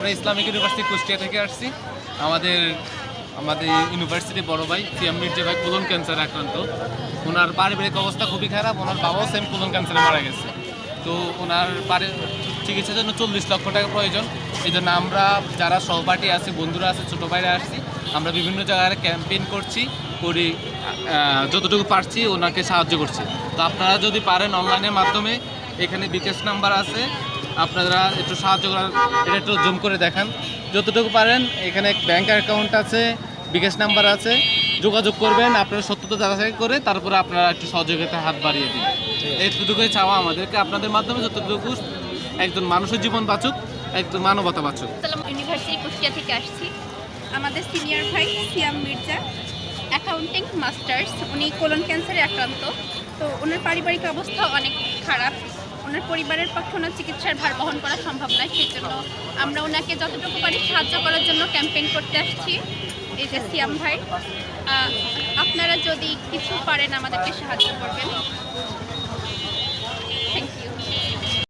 আমরা Islamic university Kushtia থেকে আসছি। আমাদের আমাদের ইউনিভার্সিটি বড় ভাই সিএম মির্জা ভাই, কোলন ক্যান্সার আক্রান্ত। ওনার পারিবারিক অবস্থা খুবই খারাপ, ওনার বাবাও সেম কোলন ক্যান্সারে মারা গেছে। তো ওনার পারি চিকিৎসার জন্য চল্লিশ লক্ষ টাকা প্রয়োজন। এই জন্য আমরা যারা সহপাঠী আছে, বন্ধুরা আছে, ছোটো ভাইরা আসছি আমরা বিভিন্ন জায়গায় ক্যাম্পেইন করছি, করি যতটুকু পারছি ওনাকে সাহায্য করছি। তো আপনারা যদি পারেন অনলাইনের মাধ্যমে, এখানে বিকাশ নাম্বার আছে আপনারা একটু সাহায্য করার এটা একটু জুম করে দেখান। যতটুকু পারেন এখানে ব্যাংক অ্যাকাউন্ট আছে বিকাশ নাম্বার আছে যোগাযোগ করবেন আপনারা সত্যতা যাচাই করে তারপরে আপনারা একটু সহযোগিতার হাত বাড়িয়ে দিন এইটুকুই চাওয়া আমাদেরকে আপনাদের মাধ্যমে যতটুকু একজন মানুষের জীবন বাঁচুক একজন মানবতা বাঁচুক। সালাম ইউনিভার্সিটি কুষ্টিয়া থেকে আসছি। আমাদের সিনিয়র ভাই সিয়াম মির্জা অ্যাকাউন্টিং মাস্টার্স উনি কোলন ক্যান্সারে আক্রান্ত। তো ওনার পারিবারিক অবস্থা অনেক খারাপ। ওনার পরিবারের পক্ষে ওনার চিকিৎসার ভার বহন করা সম্ভব নয়, সেই জন্য আমরা ওনাকে যতটুকু পারি সাহায্য করার জন্য ক্যাম্পেইন করতে আসছি। এই যে সিয়াম ভাই আপনারা যদি কিছু পারেন আমাদেরকে সাহায্য করবেন।